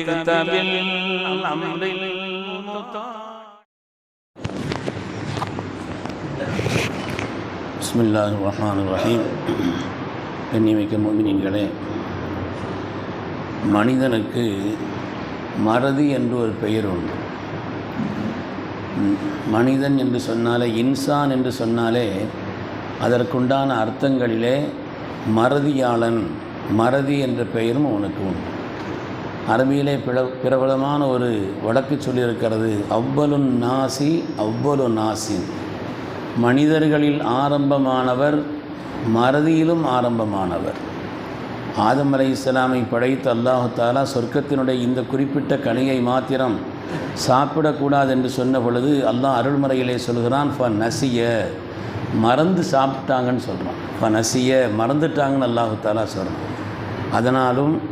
جئت بالأمر المطاع பிஸ்மில்லாஹ் ரஹ்மான் ரஹீம் கண்ணியமிக்க மோமினின்களே மனிதனுக்கு மறதி என்று ஒரு பெயர் உண்டு ம், மனிதன் என்று சொன்னாலே இன்சான் என்று சொன்னாலே அதற்குண்டான அர்த்தங்களிலே மறதியாளன் மறதி என்ற பெயரும் அவனுக்கு உண்டு அரபியிலே பிள பிரபலமான ஒரு வழக்கு சொல்லியிருக்கிறது அவ்வலுன் நாசி அவ்வலு நாசி மனிதர்களில் ஆரம்பமானவர் மறதியிலும் ஆரம்பமானவர். ஆதம் அலை இஸ்லாமை படைத்த அல்லாஹாலா சொர்க்கத்தினுடைய இந்த குறிப்பிட்ட கனியை மாத்திரம் சாப்பிடக்கூடாது என்று சொன்ன பொழுது அல்லாஹ் அருள்முறையிலே சொல்கிறான் ஃப நசிய. மறந்து சாப்பிட்டாங்கன்னு சொல்கிறான் ஃப நசிய. மறந்துட்டாங்கன்னு அல்லாஹு தாலா சொல்கிறான் அதனாலும்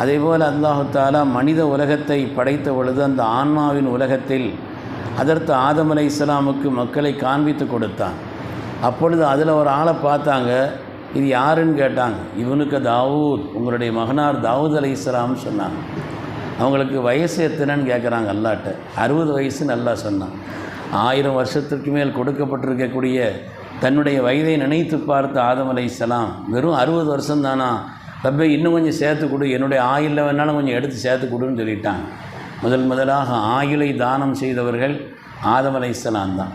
அதேபோல் அல்லாஹு தாலா மனித உலகத்தை படைத்த பொழுது அந்த ஆன்மாவின் உலகத்தில் அதற்கு ஆதம் அலை இஸ்லாமுக்கு மக்களை காண்பித்து கொடுத்தான். அப்பொழுது அதில் ஒரு ஆளை பார்த்தாங்க. இது யாருன்னு கேட்டாங்க. இவனுக்கு தாவூத் உங்களுடைய மகனார் தாவூத் அலை இஸ்லாம்னு சொன்னாங்க. அவங்களுக்கு வயசு எத்தனைன்னு கேட்குறாங்க அல்லாட்ட. அறுபது வயசு நல்லா சொன்னான். ஆயிரம் வருஷத்திற்கு மேல் கொடுக்கப்பட்டிருக்கக்கூடிய தன்னுடைய வயதை நினைத்து பார்த்த ஆதம் அலை இஸ்லாம் வெறும் அறுபது வருஷம் தானா ரப்பை இன்னும் கொஞ்சம் சேர்த்து கொடு. என்னுடைய ஆயிலில் வேணாலும் கொஞ்சம் எடுத்து சேர்த்து கொடுன்னு சொல்லிட்டாங்க. முதல் முதலாக ஆயுளை தானம் செய்தவர்கள் ஆதம் அலை இஸ்லாம் தான்.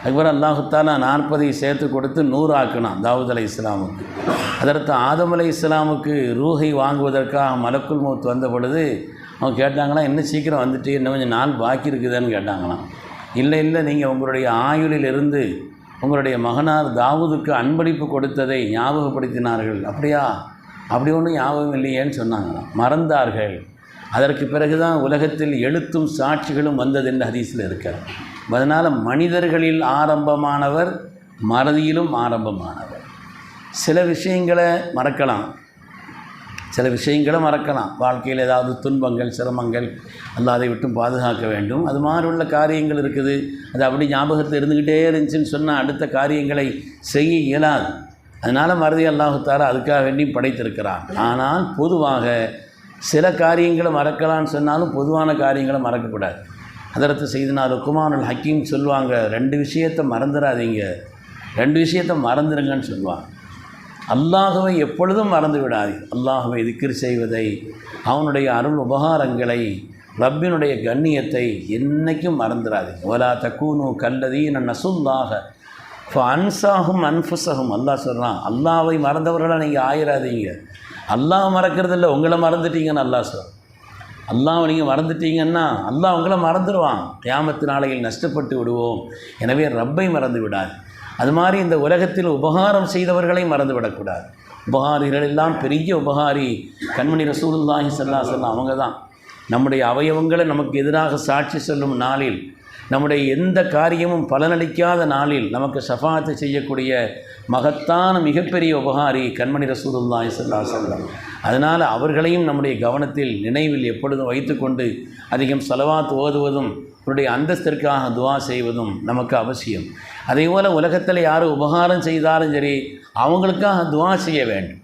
அதுக்கப்புறம் அல்லாஹுத்தாலா நாற்பதை சேர்த்து கொடுத்து நூறு ஆக்கினான் தாவூத் அலை இஸ்லாமுக்கு அதற்கு ஆதம் அலை இஸ்லாமுக்கு ரூஹை வாங்குவதற்காக மலக்குள் மௌத் வந்த பொழுது அவங்க கேட்டாங்களாம் என்ன சீக்கிரம் வந்துட்டு இன்னும் கொஞ்சம் நாள் பாக்கி இருக்குதுன்னு கேட்டாங்களாம். இல்லை இல்லை நீங்கள் உங்களுடைய ஆயுளிலிருந்து உங்களுடைய மகனார் தாவூதுக்கு அன்பளிப்பு கொடுத்ததை ஞாபகப்படுத்தினார்கள். அப்படியா? அப்படி ஒன்றும் ஞாபகம் இல்லையேன்னு சொன்னாங்களாம். மறந்தார்கள். அதற்கு பிறகுதான் உலகத்தில் எழுத்தும் சாட்சிகளும் வந்தது என்று ஹதீஸில் இருக்கிறார் அதனால் மனிதர்களில் ஆரம்பமானவர் மறதியிலும் ஆரம்பமானவர். சில விஷயங்களை மறக்கலாம். சில விஷயங்களை மறக்கலாம். வாழ்க்கையில் ஏதாவது துன்பங்கள் சிரமங்கள் அல்ல அதை விட்டும் பாதுகாக்க வேண்டும். அது மாதிரி உள்ள காரியங்கள் இருக்குது. அது அப்படி ஞாபகத்தில் இருந்துக்கிட்டே இருந்துச்சுன்னு சொன்னால் அடுத்த காரியங்களை செய்ய இயலாது. அதனால் மறதி அல்லாஹுத்தாரா அதுக்காக வேண்டியும் படைத்திருக்கிறான். ஆனால் பொதுவாக சில காரியங்களை மறக்கலாம்னு சொன்னாலும் பொதுவான காரியங்களை மறக்கக்கூடாது. அதற்கு செய்தினார் ருக்குமானுல் ஹக்கீம் சொல்லுவாங்க ரெண்டு விஷயத்தை மறந்துடாதீங்க. ரெண்டு விஷயத்தை மறந்துடுங்கன்னு சொல்லுவாங்க. அல்லாஹுவை எப்பொழுதும் மறந்து விடாது அல்லாஹுவை திக்கிர் செய்வதை அவனுடைய அருள் உபகாரங்களை ரப்பினுடைய கண்ணியத்தை என்றைக்கும் மறந்துடாது ஒலா தக்கூனு கல்லதீன நசுல்லாக இப்போ அன்சாகும் அன்ஃபுசகும் அல்லாஹ் சொல்கிறான் அல்லாவை மறந்தவர்களாக நீங்கள் ஆயிராதீங்க. அல்லாஹ் மறக்கிறதில்ல உங்களை மறந்துட்டீங்கன்னு அல்லாஹ் சொல் அல்லாஹ் நீங்கள் மறந்துட்டீங்கன்னா அல்லாஹ் உங்களை மறந்துடுவான் கியாமத்து நாளையில் நஷ்டப்பட்டு விடுவோம். எனவே ரப்பை மறந்து விடாது. அது மாதிரி இந்த உலகத்தில் உபகாரம் செய்தவர்களை மறந்து விடக்கூடாது. உபகாரிகள் எல்லாம் பெரிய உபகாரி. கண்மணி ரசூலுல்லாஹி ஸல்லல்லாஹு அலைஹி அவங்க தான். நம்முடைய அவயவங்களை நமக்கு எதிராக சாட்சி சொல்லும் நாளில் நம்முடைய எந்த காரியமும் பலனளிக்காத நாளில் நமக்கு சஃபாத்து செய்யக்கூடிய மகத்தான மிகப்பெரிய உபகாரி கண்மணி ரசூலுல்லாஹி சொல்லா அலைஹி அதனால் அவர்களையும் நம்முடைய கவனத்தில் நினைவில் எப்பொழுதும் வைத்துக்கொண்டு அதிகம் செலவாத்து ஓதுவதும் அவருடைய அந்தஸ்திற்காக துவா செய்வதும் நமக்கு அவசியம். அதே போல் உலகத்தில் யார் உபகாரம் செய்தாலும் சரி அவங்களுக்காக துவா செய்ய வேண்டும்.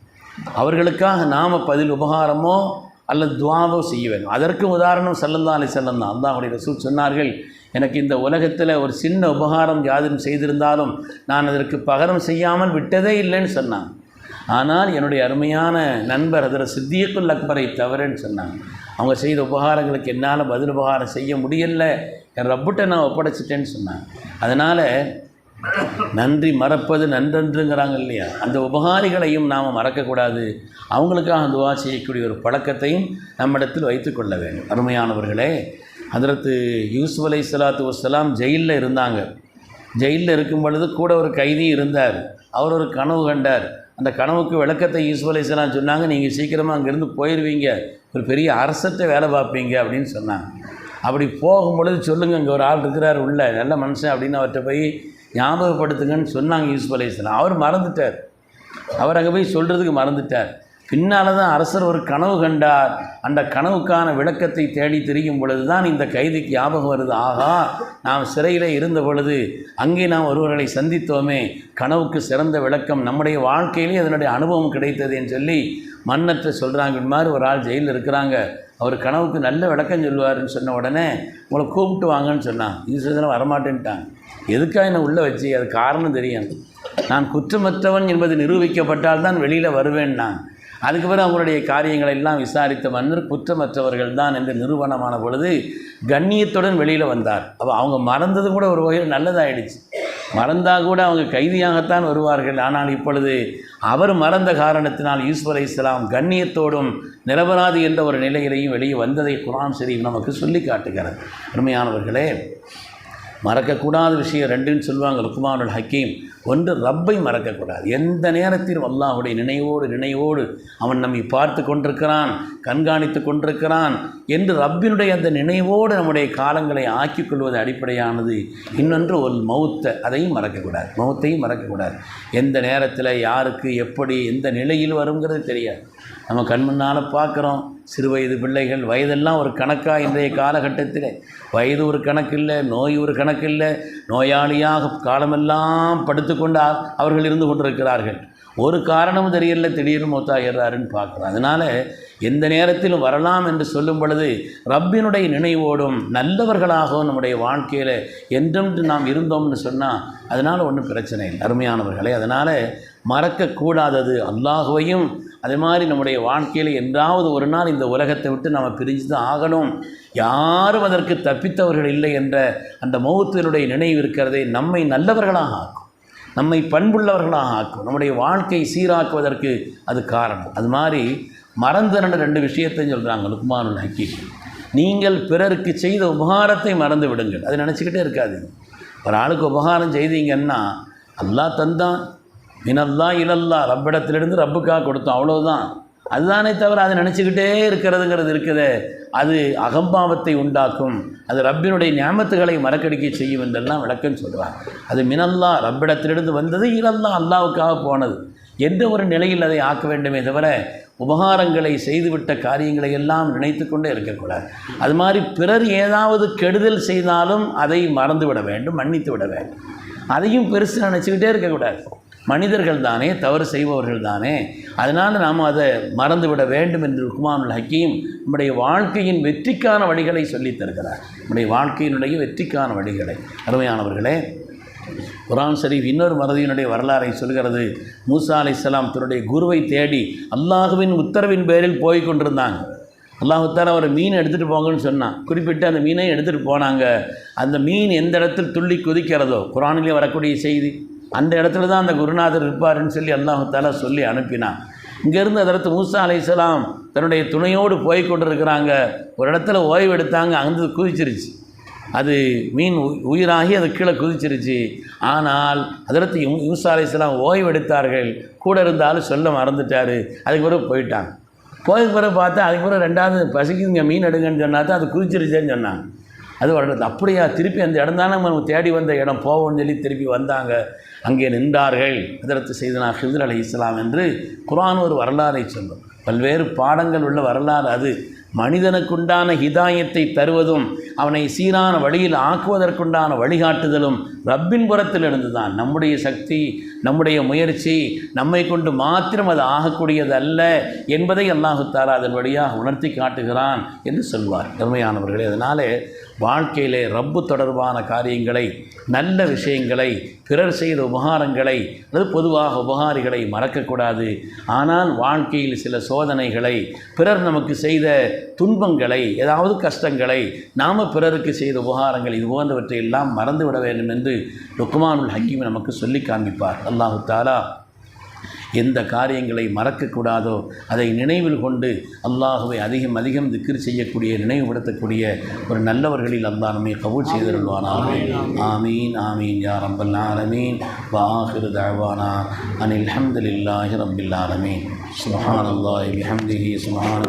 அவர்களுக்காக நாம் பதில் உபகாரமோ அல்லது துவாவோ செய்ய வேண்டும். அதற்கு உதாரணம் சல்லல்லா அலி செல்லம் தான். அல்லாஹுடைய ரசூல் சொன்னார்கள் எனக்கு இந்த உலகத்தில் ஒரு சின்ன உபகாரம் யாதும் செய்திருந்தாலும் நான் அதற்கு பகரம் செய்யாமல் விட்டதே இல்லைன்னு சொன்னாங்க. ஆனால் என்னுடைய அருமையான நண்பர் அதில் சித்தியக்குள் அக்பரை தவறுன்னு சொன்னாங்க. அவங்க செய்த உபகாரங்களுக்கு என்னால் பதில் உபகாரம் செய்ய முடியல. என் ரப்புட்ட நான் ஒப்படைச்சிட்டேன்னு சொன்னாங்க. அதனால் நன்றி மறப்பது நன்றன்றுங்கிறாங்க இல்லையா? அந்த உபகாரிகளையும் நாம் மறக்கக்கூடாது. அவங்களுக்காக துவா செய்யக்கூடிய ஒரு பழக்கத்தையும் நம்மிடத்தில் வைத்துக்கொள்ள வேண்டும். அருமையானவர்களே அதற்கு யூசுப் அலை சலாத்து வசலாம் ஜெயிலில் இருந்தாங்க. ஜெயிலில் இருக்கும் பொழுது கூட ஒரு கைதி இருந்தார். அவர் ஒரு கனவு கண்டார். அந்த கனவுக்கு விளக்கத்தை யூசுப் அலை சலாம் சொன்னாங்க நீங்கள் சீக்கிரமாக அங்கேருந்து போயிடுவீங்க ஒரு பெரிய அரசத்தை வேலை பார்ப்பீங்க அப்படின்னு சொன்னாங்க. அப்படி போகும் பொழுது சொல்லுங்க இங்கே ஒரு ஆள் இருக்கிறார் உள்ள. நல்ல மனுஷன் அப்படின்னு அவர்கிட்ட போய் ஞாபகப்படுத்துங்கன்னு சொன்னாங்க யூசுப் அவர் மறந்துட்டார். அவர் அங்கே போய் சொல்கிறதுக்கு மறந்துட்டார். பின்னால் தான் அரசர் ஒரு கனவு கண்டார். அந்த கனவுக்கான விளக்கத்தை தேடி திரியும் பொழுது தான் இந்த கைதிக்கு ஞாபகம் வருது. ஆகா நாம் சிறையில் இருந்த பொழுது அங்கே நாம் ஒருவர்களை சந்தித்தோமே. கனவுக்கு சிறந்த விளக்கம். நம்முடைய வாழ்க்கையிலே அதனுடைய அனுபவம் கிடைத்ததுன்னு சொல்லி மன்னற்ற சொல்கிறாங்க இது மாதிரி ஒரு ஆள் ஜெயிலில் இருக்கிறாங்க. அவர் கனவுக்கு நல்ல விளக்கம் சொல்லுவாருன்னு சொன்ன உடனே உங்களை கூப்பிட்டு வாங்கன்னு சொன்னான் ஈஸ்வரன் வரமாட்டேன்ட்டாங்க. எதுக்காக என்னை உள்ளே வச்சு? அது காரணம் தெரியும் நான் குற்றமற்றவன் என்பது நிரூபிக்கப்பட்டால் தான் வெளியில் வருவேன் நான் அதுக்கு பிறகு அவங்களுடைய காரியங்களை எல்லாம் விசாரித்த மன்னர் குற்றமற்றவர்கள் தான் என்று நிறுவனமான பொழுது கண்ணியத்துடன் வெளியில் வந்தார். அப்போ அவங்க மறந்தது கூட ஒரு வகையில் நல்லதாகிடுச்சு மறந்தால் கூட அவங்க கைதியாகத்தான் வருவார்கள். ஆனால் இப்பொழுது அவர் மறந்த காரணத்தினால் ஈஸ்வர இஸ்லாம் கண்ணியத்தோடும் நிரபராதி என்ற ஒரு நிலையிலையும் வெளியே வந்ததை குரான் ஷரீஃப் நமக்கு சொல்லி காட்டுகிறது. அருமையானவர்களே மறக்கக்கூடாத விஷயம் ரெண்டுன்னு சொல்லுவாங்க ருக்குமானுல் ஹக்கீம். ஒன்று ரப்பை மறக்கக்கூடாது. எந்த நேரத்திலும் அல்லாஹுடைய நினைவோடு நினைவோடு அவன் நம்மை பார்த்து கொண்டிருக்கிறான் கண்காணித்து கொண்டிருக்கிறான் என்று ரப்பினுடைய அந்த நினைவோடு நம்முடைய காலங்களை ஆக்கிக் கொள்வது அடிப்படையானது. இன்னொன்று ஒரு மௌத்தை அதையும் மறக்கக்கூடாது. மௌத்தையும் மறக்கக்கூடாது. எந்த நேரத்தில் யாருக்கு எப்படி எந்த நிலையில் வருங்கிறது தெரியாது. நம்ம கண் முன்னால் பார்க்குறோம். சிறு வயது பிள்ளைகள் வயதெல்லாம் ஒரு கணக்காக இன்றைய காலகட்டத்தில். வயது ஒரு கணக்கு இல்லை நோய் ஒரு கணக்கு இல்லை நோயாளியாக காலமெல்லாம் படுத்துக்கொண்டு அவர்கள் இருந்து கொண்டிருக்கிறார்கள். ஒரு காரணமும் தெரியல திடீர்னு மூத்தாகிறாருன்னு பார்க்குறோம். அதனால் எந்த நேரத்திலும் வரலாம் என்று சொல்லும் பொழுது ரப்பினுடைய நினைவோடும் நல்லவர்களாகவும் நம்முடைய வாழ்க்கையில் என்றென்று நாம் இருந்தோம்னு சொன்னால் அதனால் ஒன்றும் பிரச்சனை இல்லை. அருமையானவர்களே அதனால் மறக்கக்கூடாதது. அல்லாஹுவையும் அதே மாதிரி நம்முடைய வாழ்க்கையில் என்றாவது ஒரு நாள் இந்த உலகத்தை விட்டு நாம் பிரிஞ்சு தான் ஆகணும். யாரும் அதற்கு தப்பித்தவர்கள் இல்லை என்ற அந்த மௌத்தினுடைய நினைவு இருக்கிறதே நம்மை நல்லவர்களாக ஆக்கும். நம்மை பண்புள்ளவர்களாக ஆக்கும். நம்முடைய வாழ்க்கை சீராக்குவதற்கு அது காரணம். அது மாதிரி மறந்துன ரெண்டு விஷயத்தையும் சொல்கிறாங்க லுக்மானுல் ஹக்கீம். நீங்கள் பிறருக்கு செய்த உபகாரத்தை மறந்து விடுங்கள். அதை நினச்சிக்கிட்டே இருக்காதீங்க. ஒரு ஆளுக்கு உபகாரம் செய்தீங்கன்னா அல்லா தந்தான் மினல்லா இலல்லா ரப்பிடத்திலிருந்து ரப்புக்காக கொடுத்தோம். அவ்வளோதான் அதுதானே தவிர அதை நினச்சிக்கிட்டே இருக்கிறதுங்கிறது இருக்குதே. அது அகம்பாவத்தை உண்டாக்கும். அது ரப்பினுடைய ஞாபகத்துகளை மறக்கடிக்க செய்யும் என்றெல்லாம் விளக்கம் சொல்கிறாங்க அது மினல்லா ரப்பிடத்திலிருந்து வந்தது இலல்லா அல்லாவுக்காக போனது. எந்த ஒரு நிலையில் அதை ஆக்க வேண்டுமே தவிர உபகாரங்களை செய்துவிட்ட காரியங்களை எல்லாம் நினைத்து கொண்டே இருக்கக்கூடாது. அது மாதிரி பிறர் ஏதாவது கெடுதல் செய்தாலும் அதை மறந்து விட வேண்டும் மன்னித்து விட வேண்டும். அதையும் பெருசு நினச்சிக்கிட்டே இருக்கக்கூடாது. மனிதர்கள் தானே தவறு செய்பவர்கள் தானே. அதனால் நாம் அதை மறந்துவிட வேண்டும் என்று லுக்மானுல் ஹக்கீம் நம்முடைய வாழ்க்கையின் வெற்றிக்கான வழிகளை சொல்லித் தருகிறார். நம்முடைய வாழ்க்கையினுடைய வெற்றிக்கான வழிகளை. அருமையானவர்களே குரான் ஷரீஃப் இன்னொரு மறதியினுடைய வரலாறை சொல்கிறது. மூசா அலைஹிஸ்ஸலாம் தன்னுடைய குருவை தேடி அல்லாஹுவின் உத்தரவின் பேரில் போய் கொண்டிருந்தாங்க. அல்லாஹுத்தால அவர் மீன் எடுத்துகிட்டு போங்கன்னு சொன்னான். குறிப்பிட்டு அந்த மீனை எடுத்துகிட்டு போனாங்க. அந்த மீன் எந்த இடத்தில் துள்ளி குதிக்கிறதோ குரானிலே வரக்கூடிய செய்தி. அந்த இடத்துல தான் அந்த குருநாதர் இருப்பாருன்னு சொல்லி அல்லாஹால சொல்லி அனுப்பினான் இங்கேருந்து அதற்கு மூசா அலைஹிஸ்ஸலாம் தன்னுடைய துணையோடு போய் கொண்டிருக்கிறாங்க. ஒரு இடத்துல ஓய்வு எடுத்தாங்க அங்கே குதிச்சிருச்சு. அது மீன் உ- உயிராகி அது கீழே குதிச்சிருச்சு. ஆனால் அதற்கு யூசா அலைஹிஸ்ஸலாம் ஓய்வு எடுத்தார்கள். கூட இருந்தாலும் சொல்ல மறந்துட்டார். அதுக்கு பிறகு போயிட்டாங்க. போய் பிறகு பார்த்தா அதுக்கு பிறகு ரெண்டாவது பசிக்குங்க மீன் எடுங்கன்னு சொன்னா தான் அது குதிச்சிருச்சேன்னு சொன்னாங்க. அது வருடத்து அப்படியா? திருப்பி அந்த இடம் தானே நம்ம தேடி வந்த இடம். போவோம்னு சொல்லி திருப்பி வந்தாங்க. அங்கே நின்றார்கள். அதற்கு செய்தனா ஹிதர் அலி இஸ்லாம் என்று குரான் ஒரு வரலாறை சொல்லும். பல்வேறு பாடங்கள் உள்ள வரலாறு அது. மனிதனுக்குண்டான ஹிதாயத்தை தருவதும் அவனை சீரான வழியில் ஆக்குவதற்குண்டான வழிகாட்டுதலும் ரப்பின் புறத்திலிருந்து தான் நம்முடைய சக்தி நம்முடைய முயற்சி நம்மை கொண்டு மாத்திரம் அது ஆகக்கூடியது அல்ல என்பதை அல்லாஹுத்தாரா அதன் வழியாக உணர்த்தி காட்டுகிறான் என்று சொல்வார். பெருமையானவர்களே அதனாலே வாழ்க்கையிலே ரப்பு தொடர்பான காரியங்களை நல்ல விஷயங்களை பிறர் செய்த உபகாரங்களை அல்லது பொதுவாக உபகாரிகளை மறக்கக்கூடாது. ஆனால் வாழ்க்கையில் சில சோதனைகளை பிறர் நமக்கு செய்த துன்பங்களை ஏதாவது கஷ்டங்களை நாம் பிறருக்கு செய்த உபகாரங்கள் இது போன்றவற்றை எல்லாம் மறந்துவிட வேண்டும் என்று லுக்மானுல் ஹக்கீம் நமக்கு சொல்லி காண்பிப்பார். அல்லாஹு தாலா எந்த காரியங்களை மறக்கக்கூடாதோ அதை நினைவில் கொண்டு அல்லாஹுவை அதிகம் அதிகம் திக்ர் செய்யக்கூடிய நினைவுபடுத்தக்கூடிய ஒரு நல்லவர்களில் அல்லாஹ் நம்மை கபூல் செய்திருவானாக ஆமீன் ஆமீன். யா ரப்பல் ஆலமீன். வாஹிரு தாழ்வானா அனில் ஹம்துலில்லாஹி ரப்பில் ஆலமீன். சுஹான் அல்லாஹி ஹம்திஹி சுஹான்